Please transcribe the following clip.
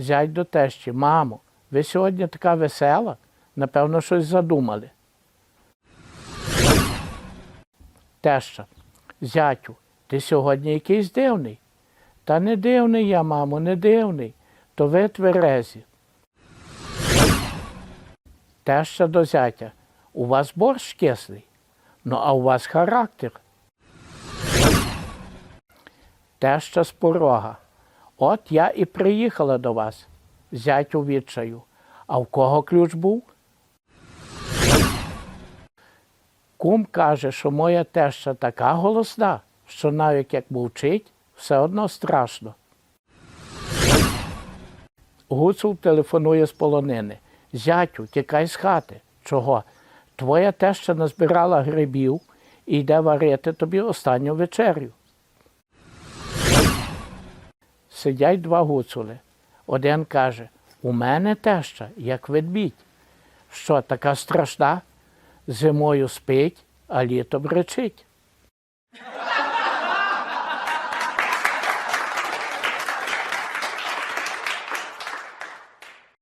Зять до тещі, мамо, ви сьогодні така весела, напевно, щось задумали. Теща, зятю, ти сьогодні якийсь дивний. Та не дивний я, мамо, не дивний, то ви тверезі. Теща до зятя, у вас борщ кислий, ну а у вас характер. Теща з порога. От я і приїхала до вас, зять у відчаю. А в кого ключ був? Кум каже, що моя теща така голосна, що навіть як мовчить, все одно страшно. Гуцул телефонує з полонини. Зятю, тікай з хати. Чого? Твоя теща назбирала грибів і йде варити тобі останню вечерю. Сидять два гуцули. Один каже: У мене теща, як ведмідь. Що така страшна? Зимою спить, а літом речить.